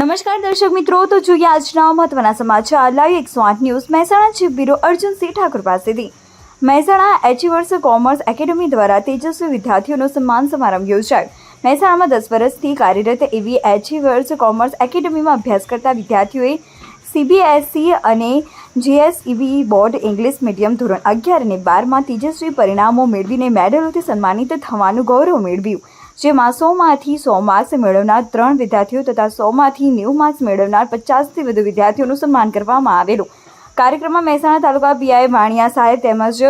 નમસ્કાર દર્શક મિત્રો, તો જોઈએ આજના મહત્વના સમાચાર. લાઈવ એકસો આઠ news Mehsana chief bureau Arjunsinh Thakur પાસેથી. મહેસાણા એચીવર્સ કોમર્સ એકેડમી દ્વારા તેજસ્વી વિદ્યાર્થીઓનો સન્માન સમારંભ યોજાયો. મહેસાણામાં દસ વર્ષથી કાર્યરત એવી એચિવર્સ કોમર્સ એકેડમીમાં અભ્યાસ કરતા વિદ્યાર્થીઓએ સીબીએસઈ અને જીએસઈબી બોર્ડ ઇંગ્લિશ મીડિયમ ધોરણ અગિયાર અને બારમાં તેજસ્વી પરિણામો મેળવીને મેડલોથી સન્માનિત થવાનું ગૌરવ મેળવ્યું. જેમાં સોમાંથી સો માર્ક્સ મેળવનાર ત્રણ વિદ્યાર્થીઓ તથા સોમાંથી નેવું માર્ક્સ મેળવનાર પચાસથી વધુ વિદ્યાર્થીઓનું સન્માન કરવામાં આવેલું. કાર્યક્રમમાં મહેસાણા તાલુકા પીઆઈ વાણિયા સાહેબ તેમજ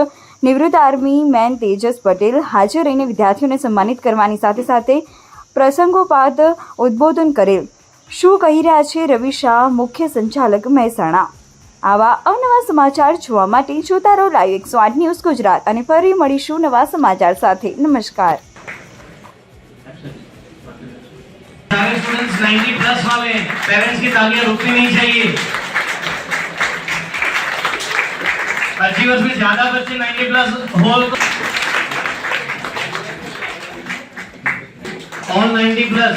નિવૃત્ત આર્મી મેન તેજસ પટેલ હાજર રહીને વિદ્યાર્થીઓને સન્માનિત કરવાની સાથે સાથે પ્રસંગોપાત ઉદ્બોધન કરેલ. શું કહી રહ્યા છે રવિ શાહ, મુખ્ય સંચાલક મહેસાણા? આવા અવનવા સમાચાર જોવા માટે જોતા રહો લાઈવ એકસો આઠ ન્યૂઝ ગુજરાત અને ફરી મળીશું નવા સમાચાર સાથે. નમસ્કાર. सारे स्टूडेंट्स 90 प्लस वाले पेरेंट्स की तालियाँ रुकनी नहीं चाहिए। अचीवर्स में ज़्यादा बच्चे 90 प्लस होल ऑन 90 प्लस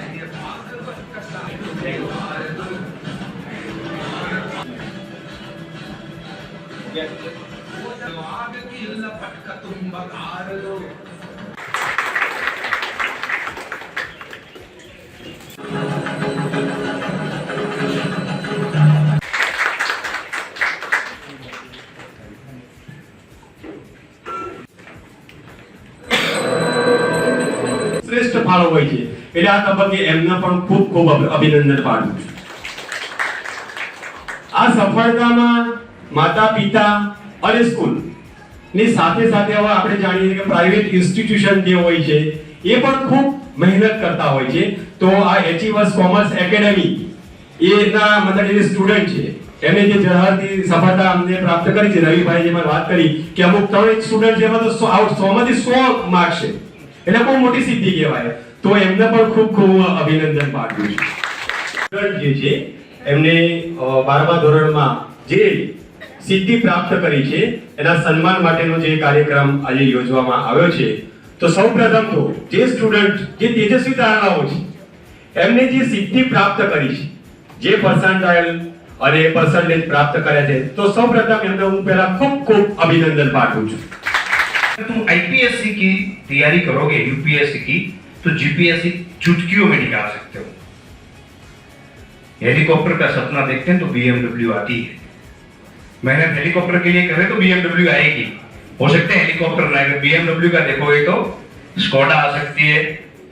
ಆಗೋಕ್ಕಿಲ್ಲ ಪಟ್ಕ ತುಂಬ ಕಾರಲು શ્રેષ્ઠ ફાળો હોય છે એટલે આ તબક્કે એમને પણ ખૂબ ખૂબ અભિનંદન પાઠવું છું આ સફળતામાં માતા પિતા અને સ્કૂલ. ની સાથે સાથે હવે આપણે જાણીએ કે પ્રાઇવેટ ઇન્સ્ટિટ્યુશન જે હોય છે, એ પણ ખૂબ મહેનત કરતા હોય છે. તો આ એચિવર્સ કોમર્સ એકેડેમી એના મતલબ જે સ્ટુડન્ટ છે, એમને જે જરાથી સફળતા અમને પ્રાપ્ત કરી છે રવિભાઈ જેમાં વાત કરી કે અમુક ત્રણ સ્ટુડન્ટ છે, એમાં તો સો, આઉટ સો માંથી સો માર્ક છે. એટલે બહુ મોટી સિદ્ધિ કહેવાય. તો એમને પણ ખૂબ ખૂબ અભિનંદન પાઠવું છું. સ્ટુડન્ટ જે છે, એમને બારમા ધોરણમાં જે સિદ્ધિ પ્રાપ્ત કરી છે એના સન્માન માટેનો જે કાર્યક્રમ આજે યોજવામાં આવ્યો છે તો સૌપ્રથમ તો જે સ્ટુડન્ટ જે તેજસ્વી ધારણાઓ છે એમને જે સિદ્ધિ પ્રાપ્ત કરી છે જે પર્સન્ટાઇલ અને પર્સન્ટેજ પ્રાપ્ત કર્યા છે તો સૌપ્રથમ એમને હું પહેલા ખૂબ ખૂબ અભિનંદન પાઠવું છું तुम आईपीएससी की तैयारी करोगे यूपीएससी की तो जीपीएससी चुटकियों में निकाल सकते हो हेलीकॉप्टर का सपना देखते हैं तो बीएमडब्ल्यू आती है मेहनत हेलीकॉप्टर के लिए करें तो बीएमडब्ल्यू आएगी। हो सकता है हेलीकॉप्टर ना बीएमडब्ल्यू का देखोगे तो स्कोडा आ सकती है।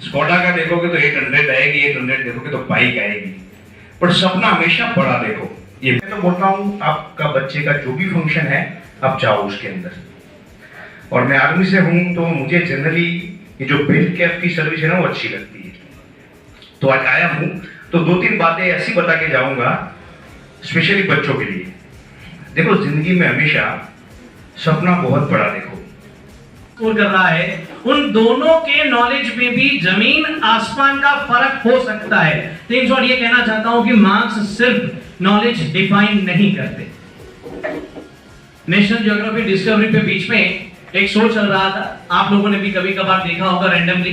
स्कोडा का देखोगे तो 800 आएगी 800 देखोगे तो बाइक आएगी। पर सपना हमेशा बड़ा देखो। ये मैं तो बोलता हूँ, आपका बच्चे का जो भी फ़ंक्शन है, आप जाओ उसके अंदर। और मैं आर्मी से हूँ तो मुझे जनरली ये जो बेल्ट कैप की सर्विस है ना, वो अच्छी लगती है। तो आज आया हूँ तो दो तीन बातें ऐसी बता के जाऊँगा स्पेशली बच्चों के लिए। देखो, ज़िंदगी में हमेशा सपना बहुत बड़ा देखो। कर रहा है। उन दोनों के नॉलेज में भी ज़मीन, आसमान का फ़र्क हो सकता है। तो इन ये कहना चाहता हूँ कि मार्क्स सिर्फ़ नॉलेज डिफाइन नहीं करते। नेशनल ज्योग्राफी डिस्कवरी पे बीच में एक शो चल रहा था। आप लोगों ने भी कभी कभार देखा होगा रैंडमली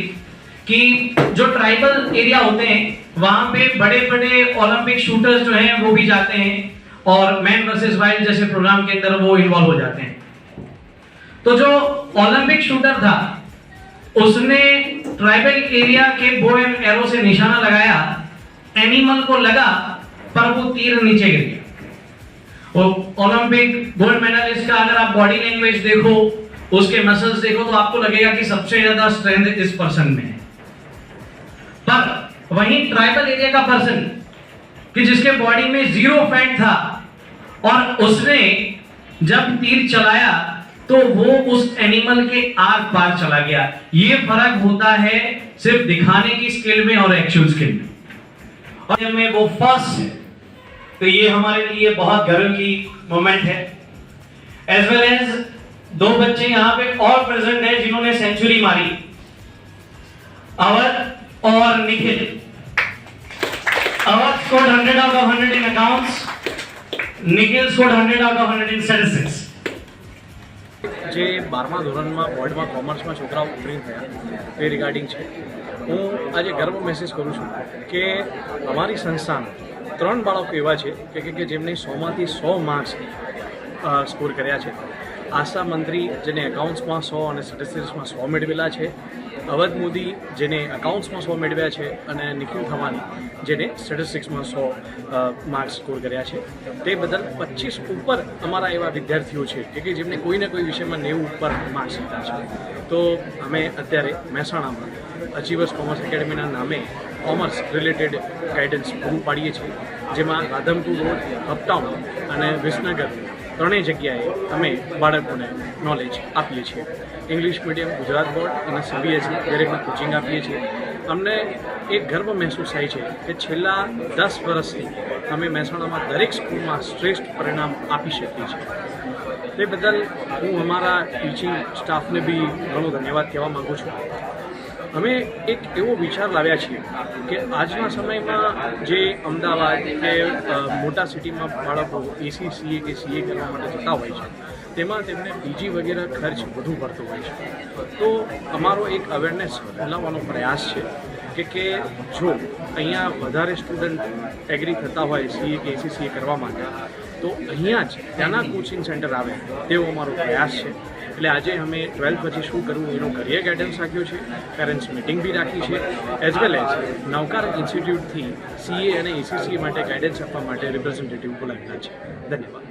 कि जो ट्राइबल एरिया होते हैं, वहाँ पे बड़े बड़े ओलंपिक शूटर्स जो हैं, वो भी जाते हैं। और मैन वर्सेस वाइल्ड जैसे प्रोग्राम के अंदर वो इन्वॉल्व हो जाते हैं। तो जो ओलंपिक शूटर था, उसने ट्राइबल एरिया के बो एंड एरो से निशाना लगाया एनिमल को लगा, पर वो तीर नीचे गिर गया। ओलंपिक गोल्ड मेडलिस्ट का अगर आप बॉडी लैंग्वेज देखो, उसके मसल्स देखो तो आपको लगेगा कि सबसे ज़्यादा स्ट्रेंथ इस पर्सन में है। पर वहीं ट्राइबल एरिया का पर्सन कि जिसके बॉडी में ज़ीरो फैट था और उसने जब तीर चलाया तो वो उस एनिमल के आर पार चला गया। ये फ़र्क होता है सिर्फ़ दिखाने की स्किल में और एक्चुअल स्किल में। और में वो फ़र्स्ट है तो ये हमारे लिए बहुत गर्व की मोमेंट है। एज वेल एज दो बच्चे यहाँ पे और प्रेजेंट है जिन्होंने सेंचुरी मारी। अवध और Nikhil Avadh 100 out of 100 in accounts Nikhil scored 100 out of 136 જે બારમા ધોરણમાં બોર્ડમાં કોમર્સમાં છોકરાઓ ઉતરી થયા તે રિગાર્ડિંગ છે. હું આજે ગર્વ મહેસૂસ કરું છું કે અમારી સંસ્થાના ત્રણ બાળકો એવા છે કે કે જેમને સોમાંથી સો માર્ક્સ સ્કોર કર્યા છે. આશા મંત્રી જેને એકાઉન્ટ્સમાં સો અને સ્ટેટિસ્ટિક્સમાં સો મેળવેલા છે, અવધ મોદી જેને એકાઉન્ટ્સમાં સો મેળવ્યા છે અને નિખિલ થવાની જેને સ્ટેટિસ્ટિક્સમાં સો માર્ક્સ સ્કોર કર્યા છે. તે બદલ પચીસ ઉપર અમારા એવા વિદ્યાર્થીઓ છે કે કે જેમને કોઈને કોઈ વિષયમાં નેવું ઉપર માર્ક્સ લીધા છે. તો અમે અત્યારે મહેસાણામાં અચીવર્સ કોમર્સ એકેડમીના નામે કોમર્સ રિલેટેડ ગાઈડન્સ પૂરું પાડીએ છીએ, જેમાં રાધમપુર રોડ અપટાઉન અને વિસનગર ત્રણેય જગ્યાએ અમે બાળકોને નોલેજ આપીએ છીએ. ઇંગ્લિશ મીડિયમ ગુજરાત બોર્ડ અને સીબીએસઈ દરેકમાં કોચિંગ આપીએ છીએ. અમને એક ગર્વ મહેસૂસ થાય છે કે છેલ્લા દસ વર્ષથી અમે મહેસાણામાં દરેક સ્કૂલમાં શ્રેષ્ઠ પરિણામ આપી શકીએ છીએ. તે બદલ હું અમારા ટીચિંગ સ્ટાફને બી ઘણો ધન્યવાદ કહેવા માગું છું. અમે એક એવો વિચાર લાવ્યા છીએ કે આજના સમયમાં જે અમદાવાદ કે મોટા સિટીમાં બાળકો એસી સીએ કે સીએ કરવા માટે જતા હોય છે, તેમાં તેમને પીજી વગેરે ખર્ચ વધુ પડતો હોય છે. તો અમારો એક અવેરનેસ ફેલાવવાનો પ્રયાસ છે કે કે જો અહીંયા વધારે સ્ટુડન્ટ એગ્રી થતા હોય સીએ કે એસી સીએ કરવા માટે તો અહીંયા જ ત્યાંના કોચિંગ સેન્ટર આવે. તેવો અમારો પ્રયાસ છે. એટલે આજે અમે ટ્વેલ્થ પછી શું કરવું એનો કરિયર ગાઈડન્સ રાખ્યો છે. પેરેન્ટ્સ મિટિંગ બી રાખી છે. એઝ વેલ એઝ નવકાર ઇન્સ્ટિટ્યૂટથી સીએ અને એસીસીએ માટે ગાઈડન્સ આપવા માટે રિપ્રેઝેન્ટેટિવ બોલાવેલા છે. ધન્યવાદ.